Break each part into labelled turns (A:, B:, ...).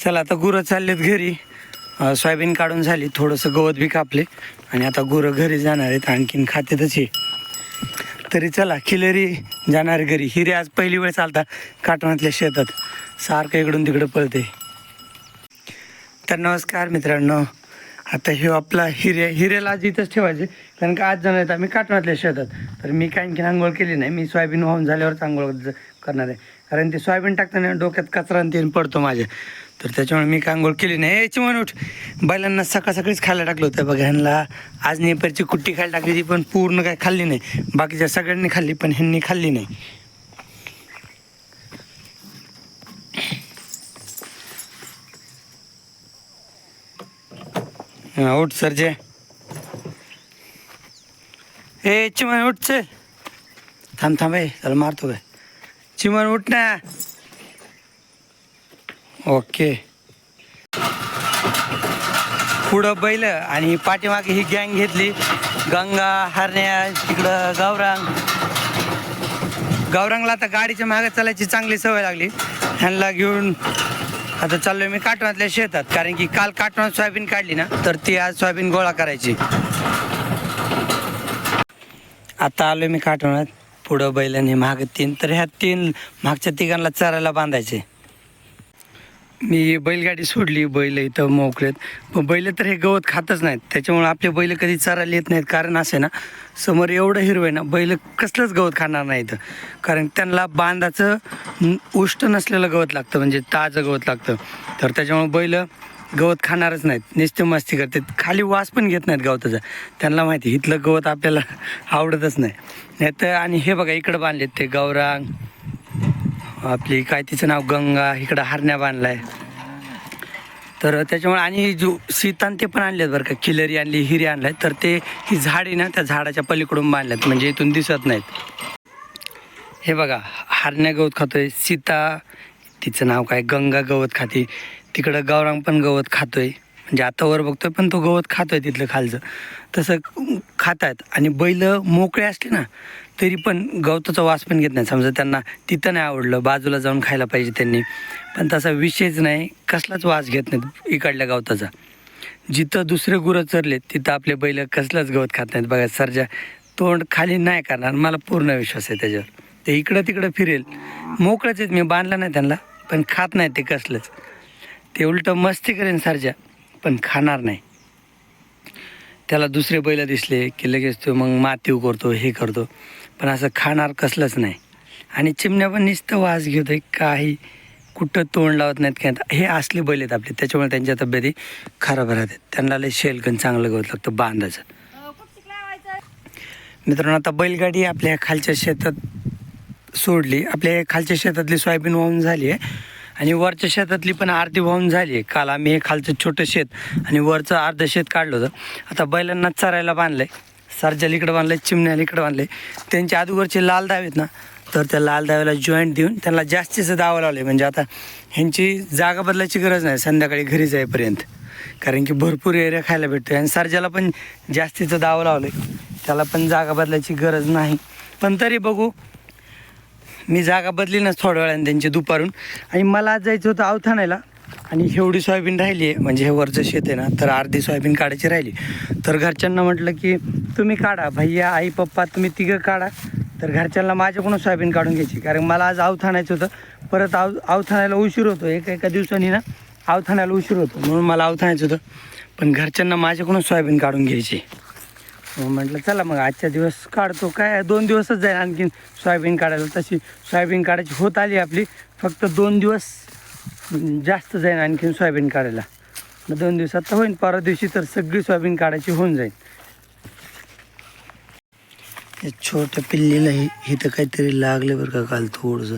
A: चला आता गुरं चाललेत घरी. सोयाबीन काढून झाली थोडंसं गवत बी कापले. आणि आता गुरं घरी जाणार आहेत आणखीन खात्यातच हे. तरी चला खिलेरी जाणार घरी. हिरे आज पहिली वेळ चालता काटणातल्या शेतात. सारखं इकडून तिकडं पळते. तर नमस्कार मित्रांनो. आता हे आपला हिरे हिरेला आज इथंच ठेवायचे. कारण का आज जाणार आहेत आम्ही काटणातल्या शेतात. तर मी काय आणखीन आंघोळ केली नाही. मी सोयाबीन वाहून झाल्यावरच आंघोळ करणार आहे. कारण ते सोयाबीन टाकताना डोक्यात कचरा आणि तेन पडतो माझ्या. तर त्याच्यामुळे मी कांगोळ केली नाही. याची म्हणून उठ. बैलांना सकाळ सकाळीच खायला टाकलं होतं. बघा ह्यांना आज नेपरची कुट्टी खायला टाकली ती पण पूर्ण काय खाल्ली नाही. बाकीच्या सगळ्यांनी खाल्ली पण ह्यांनी खाल्ली नाही. हा, उठ सरजे. ए चिमन उठ चल. थांब थांब आहे चल मारतो काय? चिमन उठ ना. ओके. पुढं बैल आणि पाठीमागे ही गँग घेतली. गंगा हरण्या तिकडं गावरांग. गावरांगला आता गाडीच्या मागे चालायची चांगली सवय लागली. ह्यांना घेऊन आता चाललोय मी काटवातल्या शेतात. कारण की काल काटवात सोयाबीन काढली ना तर ती आज सोयाबीन गोळा करायची. आता आलोय मी काटवणात पुढं बैलाने माग तीन. तर ह्या तीन मागच्या तिघांना चरायला बांधायचे. मी बैलगाडी सोडली बैल इथं मोकळेत. पण बैल तर हे गवत खातच नाहीत. त्याच्यामुळे आपले बैल कधी चरायला येत नाहीत. कारण असे ना समोर एवढं हिरवं आहे ना बैल कसलंच गवत खाणार नाहीत कारण त्यांना बांधाचं उष्ट नसलेलं गवत लागतं म्हणजे ताजं गवत लागतं. तर त्याच्यामुळे बैल गवत खाणारच नाहीत. नुसते मस्ती करतात. खाली वास पण घेत नाहीत गवताचा. त्यांना माहिती इथलं गवत आपल्याला आवडतच नाही. नाही तर आणि हे बघा इकडं बांधलेत ते गौरांग. आपली काय तिचं नाव गंगा इकडं हरण्या बांधलाय. तर त्याच्यामुळे आणि जो सीतान ते पण आणलेत बरं का किलरी आणली हिरी आणलाय. तर ते ही झाड आहे ना त्या झाडाच्या पलीकडून बांधल्यात म्हणजे इथून दिसत नाहीत. हे बघा हरण्या गवत खातोय सीता तिचं नाव काय गंगा गवत खाते. तिकडं गौरांग पण गवत खातोय. म्हणजे आता वर बघतोय पण तो गवत खातोय तिथलं खालचं. तसं खातात आणि बैल मोकळे असले ना तरी पण गवताचा वास पण घेत नाही समजा त्यांना तिथं नाही आवडलं बाजूला जाऊन खायला पाहिजे त्यांनी. पण तसा विषयच नाही कसलाच वास घेत नाहीत इकडल्या गवताचा. जिथं दुसरे गुरं चरले तिथं आपले बैल कसलंच गवत खात नाहीत. बघा सरजा तोंड खाली नाही करणार मला पूर्ण विश्वास आहे त्याच्यावर. ते इकडं तिकडं फिरेल. मोकळंच आहेत मी बांधलं नाही त्यांना पण खात नाही ते कसलंच. ते उलटं मस्ती करेन सरजा. पण खाणार नाही. त्याला दुसरे बैल दिसले की लगेच तो मग मातीव करतो हे करतो. पण असं खाणार कसलंच नाही. आणि चिमण्या पण नुसतं वास घेतोय काही कुठं तोंड लावत नाहीत काय. हे असले बैल आहेत आपले त्याच्यामुळे त्यांच्या तब्येती खराब राहतात. त्यांना लय शेलकन चांगलं गवत लागतं बांधायचं मित्रांनो आता बैलगाडी आपल्या खालच्या शेतात सोडली. आपल्या खालच्या शेतातली सोयाबीन वाहून झाली आहे. आणि वरच्या शेतातली पण अर्धी वाहून झाली. आहे काल आम्ही हे खालचं छोटं शेत आणि वरचं अर्धं शेत काढलं होतं. आता बैलांना चरायला बांधलं आहे सरजाला इकडं बांधलं आहे चिमण्याला इकडं बांधलं आहे त्यांच्या अगोदरचे लाल दावे आहेत ना तर त्या लाल दाव्याला जॉईंट देऊन त्यांना जास्तीचं दावं लावले म्हणजे आता ह्यांची जागा बदलायची गरज नाही संध्याकाळी घरी जाईपर्यंत कारण की भरपूर एरिया खायला भेटतो आणि सरजाला पण जास्तीचं दावं लावलं आहे त्याला पण जागा बदलायची गरज नाही. पण तरी बघू मी जागा बदली ना थोड्या वेळाने त्यांची दुपारून. आणि मला आज जायचं होतं अवथाणायला आणि एवढी सोयाबीन राहिली आहे. म्हणजे हे वरचं शेत आहे ना तर अर्धी सोयाबीन काढायची राहिली. तर घरच्यांना म्हटलं की तुम्ही काढा भैया आई पप्पा तुम्ही तिघं काढा. तर घरच्यांना माझ्याकडून सोयाबीन काढून घ्यायची. कारण मला आज अवथाण्याचं होतं. परत आव अवथाण्याला उशीर होतो. एका एका दिवसांनी ना अवथाण्याला उशीर होतो. म्हणून मला अवथाण्याचं होतं. पण घरच्यांना माझ्याकडून सोयाबीन काढून घ्यायची. मग म्हटलं चला मग आजच्या दिवस काढतो. काय दोन दिवसच जाईल आणखीन सोयाबीन काढायला. तशी सोयाबीन काढायची होत आली आपली. फक्त दोन दिवस जास्त जाईल आणखीन सोयाबीन काढायला. मग दोन दिवसात तर होईन. परवा दिवशी तर सगळी सोयाबीन काढायची होऊन जाईल. छोट्या पिल्लीला हि इथं काहीतरी लागलं बरं का काल थोडंसं.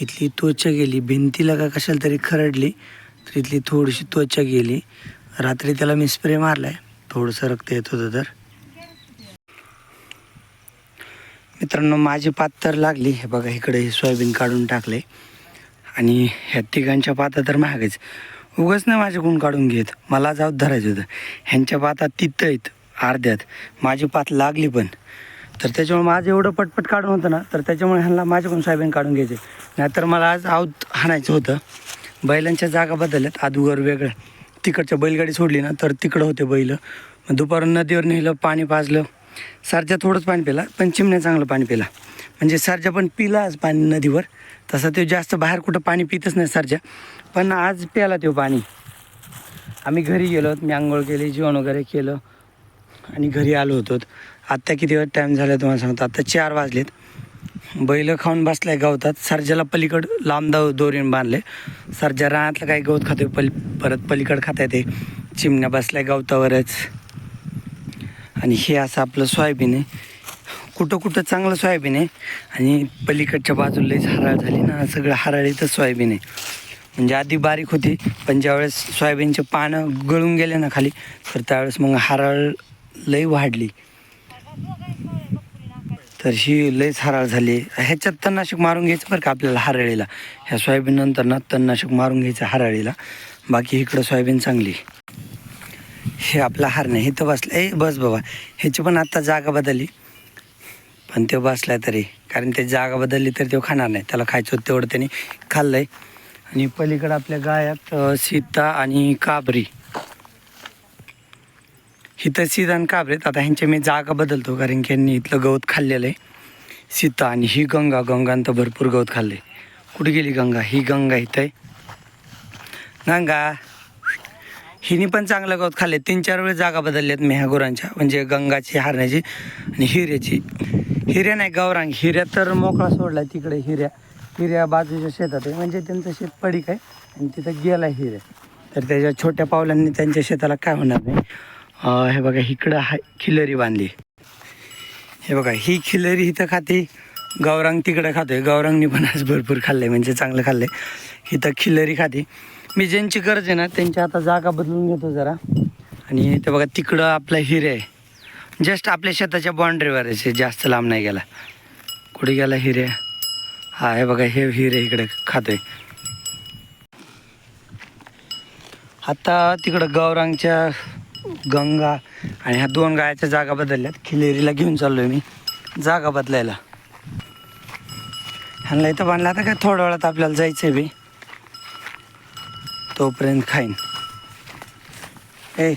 A: इथली त्वचा गेली. भिंतीला का कशाला तरी खरडली. तर इथली थोडीशी त्वचा गेली. रात्री त्याला मी स्प्रे मारला आहे थोडंसं रक्त येत होतं तर. मित्रांनो माझी पात तर लागली. हे बघा इकडे हे सोयाबीन काढून टाकले. आणि ह्या तिघांच्या पाता तर महागच. उगाच नाही माझ्याकडून काढून घेत. मला जाऊ धरायचं होतं. ह्यांच्या पाता तिथं आहेत अर्ध्यात. माझी पात लागली पण. तर त्याच्यामुळे माझं एवढं पटपट काढून होतं ना तर त्याच्यामुळे ह्यांना माझ्याकडून सोयाबीन काढून घ्यायचे. नाहीतर मला आज आऊत हाणायचं होतं. बैलांच्या जागा बदलल्यात अदुगर वेगळं. तिकडच्या बैलगाडी सोडली ना तर तिकडं होते बैल. मग दुपारून नदीवर नेलं पाणी पाजलं. सारजा थोडंच पाणी पिला पण चिमण्या चांगलं पाणी पिला. म्हणजे सरजा पण पिला आज पाणी नदीवर. तसं ते जास्त बाहेर कुठं पाणी पितच नाही सारजा. पण आज प्याला तो पाणी. आम्ही घरी गेलो मी आंघोळ केली जेवण वगैरे केलं आणि घरी आलो होतो. आत्ता किती वेळ टाईम झाला तुम्हाला सांगतो. आत्ता चार वाजलेत. बैल खाऊन बसलाय गवतात. सरजाला पलीकड लांबदाव दोरीन बांधले सरजा रानातलं काही गवत खातोय पल परत पलीकड खाताय ते. चिमण्या बसल्या गवतावरच. आणि हे असं आपलं सोयाबीन आहे. कुठं कुठं चांगलं सोयाबीन आहे. आणि पलीकडच्या बाजूला लईच हराळ झाली ना सगळं हराळीतच सोयाबीन आहे. म्हणजे आधी बारीक होती पण ज्यावेळेस सोयाबीनचे पानं गळून गेले ना खाली तर त्यावेळेस मग हराळ लई वाढली. तर ही लईच हराळ झाली. ह्याच्यात तणनाशक मारून घ्यायचं बरं का आपल्याला हराळीला. ह्या सोयाबीन नंतर ना तणनाशक मारून घ्यायचं हराळीला. बाकी इकडं सोयाबीन चांगली. हे आपला हार नाही इथं बसलं. ए बस बाबा. ह्याची पण आत्ता जागा बदलली. पण ते बसला तरी. कारण ते जागा बदलली तर तो खाणार नाही. त्याला खायचं होतं तेवढं त्याने खाल्लंय. आणि पलीकडं आपल्या गायात सीता आणि काबरी. इथं सीता आणि काबरीत आता ह्यांच्या मी जागा बदलतो कारण की यांनी इथलं गवत खाल्लेलं आहे. सीता आणि ही गंगा. गंगानं तर भरपूर गवत खाल्लं आहे कुठे गेली गंगा? ही गंगा इथं आहे. गंगा. हिने पण चांगलं गवत खाल्ले. तीन चार वेळेस जागा बदलल्यात मी ह्या गुरांच्या म्हणजे गंगाची हारण्याची आणि हिऱ्याची. हिऱ्या नाही गौरांग हिऱ्या तर मोकळा सोडला तिकडे हिऱ्या. हिऱ्या बाजूच्या शेतात आहे. म्हणजे त्यांचं शेत पडीक आहे आणि तिथं गेला हिऱ्या. तर त्याच्या छोट्या पावलांनी त्यांच्या शेताला काय होणार नाही. हे बघा इकडं हा खिलरी बांधली. हे बघा ही खिलरी इथं खाते. गौरांग तिकडं खातोय. गौरांगनी पण आज भरपूर खाल्लंय म्हणजे चांगलं खाल्लंय. इथं खिलरी खाते. मी ज्यांची गरज आहे ना त्यांची आता जागा बदलून घेतो जरा. आणि ते बघा तिकडं आपला हिरे आहे. जस्ट आपल्या शेताच्या बाउंड्रीवर आहे जास्त लांब नाही गेला. कुठे गेला हिरे? हा हे बघा हे हिरे इकडे खातोय. आता तिकडं गौरांगच्या गंगा आणि ह्या दोन गायाच्या जागा बदलल्यात. खिलेरीला घेऊन चाललोय मी जागा बदलायला. ह्यांना इथं बांधला आता काय थोड्या वेळात आपल्याला जायचं आहे बी. तोपर्यंत खाईन. ए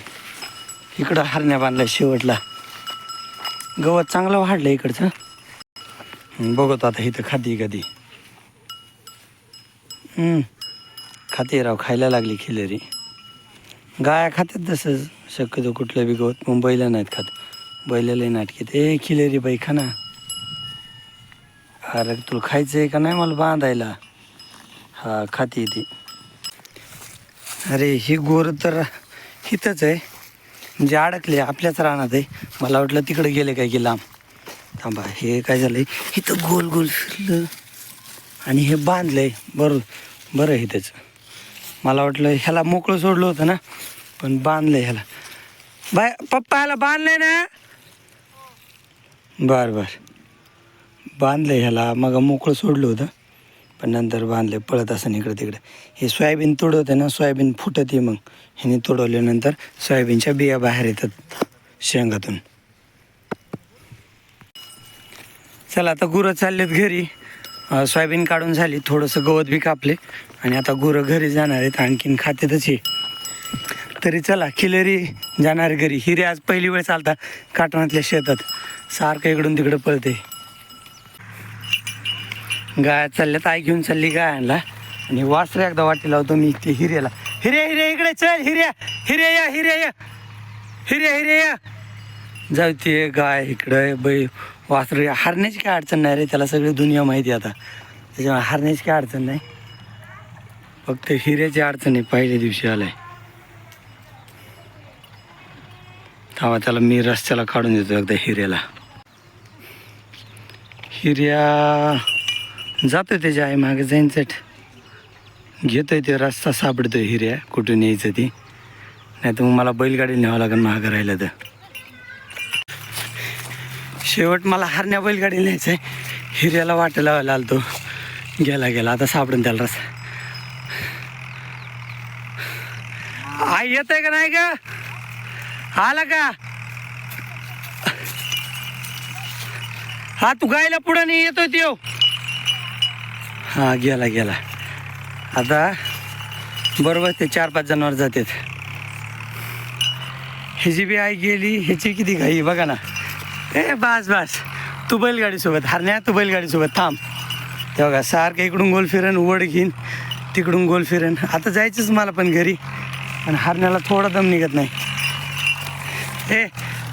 A: इकडं हरण्या बांधला शेवटला. गवत चांगलं वाढलं इकडचं. बघत बघतो आता इथं खाती कधी खाते राव खायला लागली खिलरी. गाया खातात तसं शक्यतो कुठलं बी गवत मग बैला नाहीत खात. बैलालाही नाटकीत ए खिलेरी बाई खा ना. अरे तुला खायचं आहे का नाही मला बांधायला? हा खाती ती. अरे ही गोर तर इथंच आहे. म्हणजे अडकले आपल्याच रानात आहे. मला वाटलं तिकडे गेले काय की लांब. थांबा हे काय झालंय? इथं गोल गोल फिरलं. आणि हे बांधलंय. बरोबर बरं आहे त्याचं. मला वाटलं ह्याला मोकळं सोडलं होतं ना. पण बांधलंय ह्याला. बाय पप्पा ह्याला बांधलंय ना? बर बर. बांधलंय ह्याला. मग मोकळं सोडलं होतं. पण नंतर बांधले पळत असं इकडं तिकडे. हे सोयाबीन तोडवते ना सोयाबीन फुटते मग. ह्याने तोडवल्यानंतर सोयाबीनच्या बिया बाहेर येतात शेंगातून. चला आता गुरं चाललेत घरी. सोयाबीन काढून झाली थोडंसं गवत बी कापले. आणि आता गुरं घरी जाणार आहेत आणखीन खात्यातच हे. तरी चला खिलेरी जाणार घरी. हिरे आज पहिली वेळ चालता काटणातल्या शेतात. सारखं इकडून तिकडं पळते. गाय चालल्यात आई घेऊन चालली गायांना आणि वासरे एकदा वाटी लावतो मी ते हिऱ्याला. हिरे हिरे इकडे चल हिऱ्या. हिरे या हिरे या. हिरे हिरे या. जाऊ ते गाय इकडं बै वासरे हरण्याची काय अडचण नाही रे त्याला सगळी दुनिया माहिती आहे आता. त्याच्यामुळे हरण्याची काय अडचण नाही. फक्त हिऱ्याची अडचण आहे पहिल्या दिवशी आलाय. थांबा त्याला मी रस्त्याला काढून देतो एकदा हिऱ्याला. हिऱ्या. जातो त्याच्या आई मागे जाईन चट. घेतोय ते रस्ता सापडतो हिऱ्या कुठून यायचं ती. नाही तर मग मला बैलगाडी न्यावं लागेल महाग राहिलं तर. शेवट मला हरण्या बैलगाडी न्यायचं आहे. हिऱ्याला वाट लावायला तो गेला गेला. आता सापडून त्याला रस्ता. आई येत आहे का नाही का आला का? हा तू गायला पुढं नाही येतोय त्यो हा गेला गेला. आता बरोबर ते चार पाच जनावर जातात. ह्याची बी आई गेली ह्याची किती घाई बघा ना. ए बास बास. तू बैलगाडीसोबत हरण्या तू बैलगाडीसोबत थांब. ते बघा सारखं इकडून गोल फिरण ओढ घेईन तिकडून गोल फिरण आता जायचंच मला पण घरी पण हरण्याला थोडा दम निघत नाही. ए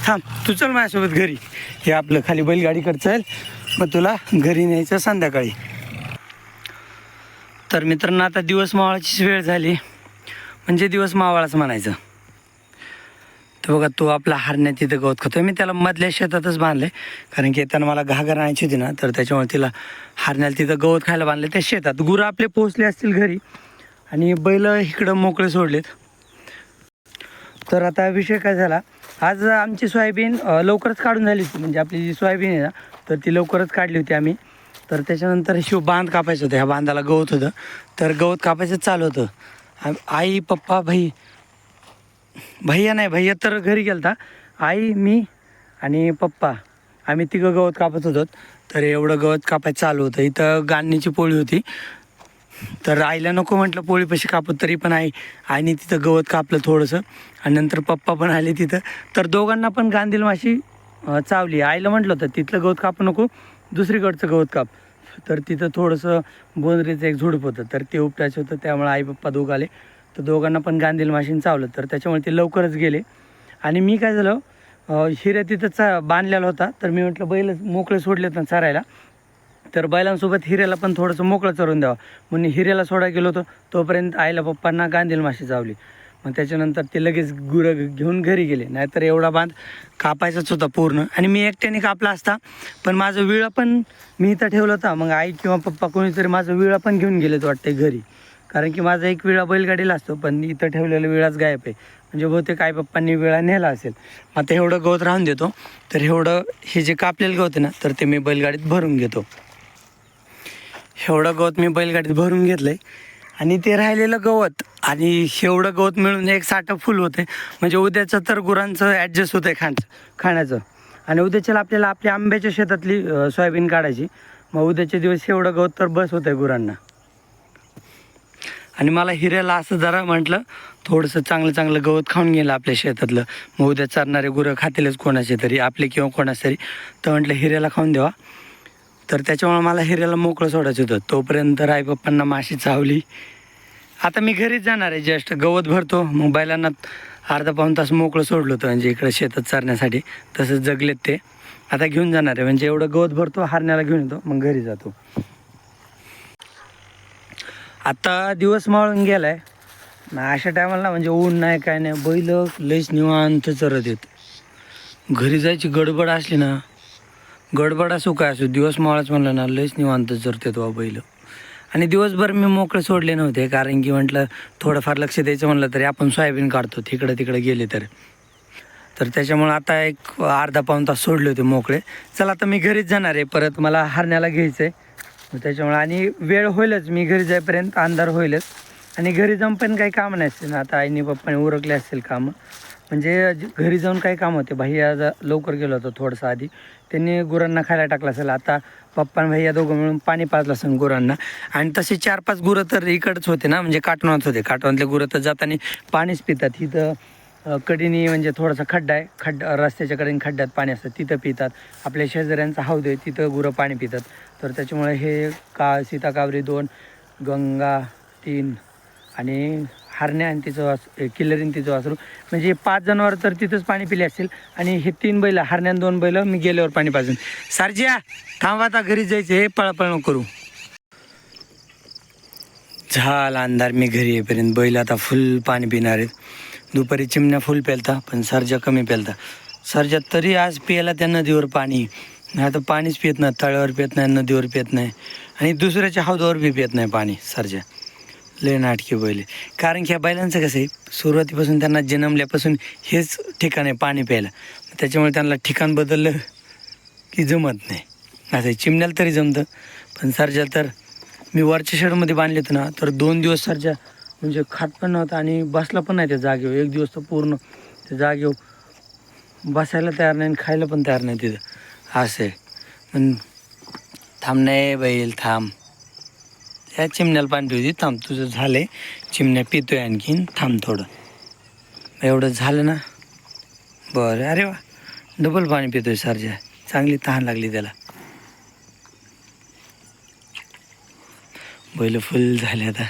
A: थांब तू चल माझ्यासोबत घरी. हे आपलं खाली बैलगाडीकडे चल. मग तुला घरी न्यायचं संध्याकाळी. तर मित्रांनो आता दिवस मावळाचीच वेळ झाली. म्हणजे दिवस मावळाच म्हणायचं. तर बघा तो आपला हरण्या तिथं गवत खातोय मी त्याला मधल्या शेतातच बांधले कारण की येताना मला घागर आणायची होती ना तर त्याच्यामुळे तिला हरण्याला तिथं गवत खायला बांधले त्या शेतात. गुरं आपले पोचले असतील घरी. आणि बैल इकडं मोकळे सोडलेत. तर आता विषय काय झाला? आज आमची सोयाबीन लवकरच काढून झाली होती. म्हणजे आपली जी सोयाबीन आहे ना तर ती लवकरच काढली होती आम्ही. तर त्याच्यानंतर शिव बांध कापायचं होतं. ह्या बांधाला गवत होतं. तर गवत कापायचं चालू होतं. आई पप्पा भाई. भैया नाही भैया तर घरी गेलता. आई मी आणि पप्पा. आम्ही तिघं गवत कापत होतो. तर एवढं गवत कापायचं चालू होतं. इथं गांधीची पोळी होती. तर आईला नको म्हटलं पोळीपाशी कापत तरी पण आई आईने तिथं गवत कापलं थोडंसं. आणि नंतर पप्पा पण आले तिथं. तर दोघांना पण गांधील माशी चावली. आईला म्हटलं होतं तिथलं गवत कापू नको. दुसरीकडचं गवत काप. तर तिथं थोडंसं बोंदरीचं एक झुडप होतं. तर ते उपटायचं होतं. त्यामुळे आई पप्पा दोघं आले. तर दोघांना पण गांधील माशीन चावलं. तर त्याच्यामुळे ते लवकरच गेले. आणि मी काय झालं हिऱ्या तिथं चा बांधलेला होता. तर मी म्हटलं बैल मोकळे सोडलेत ना चरायला. तर बैलांसोबत हिऱ्याला पण थोडंसं मोकळं चरून द्यावं. म्हणून हिऱ्याला सोडा गेलो होतो. तोपर्यंत आईला पप्पांना गांधील माशी चावली. मग त्याच्यानंतर ते लगेच गुरं घेऊन घरी गेले. नाहीतर एवढा बांध कापायचाच होता पूर्ण. आणि मी एकट्याने कापला असता पण माझं विळा पण मी इथं ठेवलं होता. मग आई किंवा पप्पा कोणीतरी माझं विळा पण घेऊन गेलेत वाटते घरी. कारण की माझा एक विळा बैलगाडीला असतो पण इथं ठेवलेला विळाच गायब आहे. म्हणजे बहुतेक आई पप्पांनी विळा नेला असेल. मग आता एवढं गवत राहून देतो. तर एवढं हे जे कापलेलं गवत आहे ना तर ते मी बैलगाडीत भरून घेतो. एवढं गवत मी बैलगाडीत भरून घेतलं आहे आणि ते राहिलेलं गवत. आणि एवढं गवत मिळून एक साठं फुल होते. म्हणजे उद्याचं तर गुरांचं ॲडजस्ट होतं आहे खाण खाण्याचं. आणि उद्याच्याला आपल्याला आपल्या आंब्याच्या शेतातली सोयाबीन काढायची. मग उद्याचे दिवस एवढं गवत तर बस होतं आहे गुरांना. आणि मला हिऱ्याला असं जरा म्हटलं थोडंसं चांगलं चांगलं गवत खाऊन गेलं आपल्या शेतातलं. मग उद्या चरणारे गुरं खातीलच कोणाचे तरी आपले किंवा कोणाचे तरी. तर म्हटलं हिऱ्याला खाऊन द्यावा तर त्याच्यामुळे मला हिऱ्याला मोकळं सोडायचं होतं. तोपर्यंत आई पप्पांना माशी चावली. आता मी घरीच जाणार आहे जस्ट गवत भरतो मग बैलांना अर्धा पाऊन तास मोकळं सोडलं होतं म्हणजे इकडं शेतात चारण्यासाठी. तसंच जगलेत ते. आता घेऊन जाणार आहे म्हणजे एवढं गवत भरतो हारण्याला घेऊन येतो मग घरी जातो. आता दिवस मावळून गेलाय. अशा टायमाला म्हणजे ऊन नाही काय नाही बैल लईच निवांत चरत येत घरी जायची गडबड असली ना गडबड असो काय असू दिवस मावळाच म्हणलं ना लईच निवांत चरते तो बैल. आणि दिवसभर मी मोकळे सोडले नव्हते कारण की म्हटलं थोडंफार लक्ष द्यायचं म्हणलं तरी आपण सोयाबीन काढतो तिकडं तिकडं गेले तर. तर त्याच्यामुळे आता एक अर्धा पाऊन तास सोडले होते मोकळे. चला आता मी घरीच जाणार आहे परत मला हरण्याला घ्यायचं आहे त्याच्यामुळे आणि वेळ होईलच मी घरी जाईपर्यंत अंधार होईलच. आणि घरी जाऊन पण काही काम असतील ना आता आईने पप्पाने उरकले असतील कामं. म्हणजे घरी जाऊन काही काम होते भाई आज लवकर गेलो होतो थोडंसं आधी. त्यांनी गुरांना खायला टाकलं असेल. आता पप्पा भाई या दोघं मिळून पाणी पाजलं असेल गुरांना. आणि तसे चार पाच गुरं तर इकडंच होते ना म्हणजे काटवणात होते. काटवांतले गुरं तर जाताना पाणीच पितात. इथं कडीनी म्हणजे थोडासा खड्डा आहे. खड्डा रस्त्याच्या कडेने खड्ड्यात पाणी असतं. तिथं पितात. आपल्या शेजाऱ्यांचा हौद आहे तिथं गुरं पाणी पितात. तर त्याच्यामुळे हे का सीताकावरी दोन गंगा तीन आणि हरण्या आणि तिचं वास किल्लरीन तिचं वासरू. म्हणजे पाच जनावर तर तिथंच पाणी पिले असतील. आणि हे तीन बैल हरण्यान दोन बैल मी गेल्यावर पाणी पाजून. सारजिया थांबा आता घरी जायचं हे पळापळ करू. झाला अंधार मी घरी येईपर्यंत. बैल आता फुल पाणी पिणार आहेत. दुपारी चिमण्या फुल प्यालता पण सरजा कमी पेलता. सरजा तरी आज प्यायला त्या नदीवर पाणी. नाही तर पाणीच पित नाही तळ्यावर पित नाही नदीवर पित नाही. आणि दुसऱ्याच्या हौदावर बी पित नाही पाणी सरजा लय नाटकी बैल आहे. कारण की ह्या बैलांचं कसं आहे सुरुवातीपासून त्यांना जन्मल्यापासून हेच ठिकाण आहे पाणी प्यायला. त्याच्यामुळे त्यांना ठिकाण बदललं की जमत नाही. असं आहे. चिमण्याला तरी जमतं पण सरजा तर मी वरच्या शेडमध्ये बांधले होते ना तर दोन दिवस सरजा म्हणजे खात पण नव्हता आणि बसला पण नाही त्या जागेवर. एक दिवस तर पूर्ण त्या जागेवर बसायला तयार नाही आणि खायला पण तयार नाही तिथं. असं आहे. पण थांब नाही बैल थांब. या चिमण्याला पाणी पिऊ थांब तुझं झालंय. चिमण्या पितोय आणखीन. थांब थोडं. एवढं झालं ना? बरं अरे वा. डबल पाणी पितोय सारजा. चांगली तहान लागली त्याला. बैल फुल झाले आता.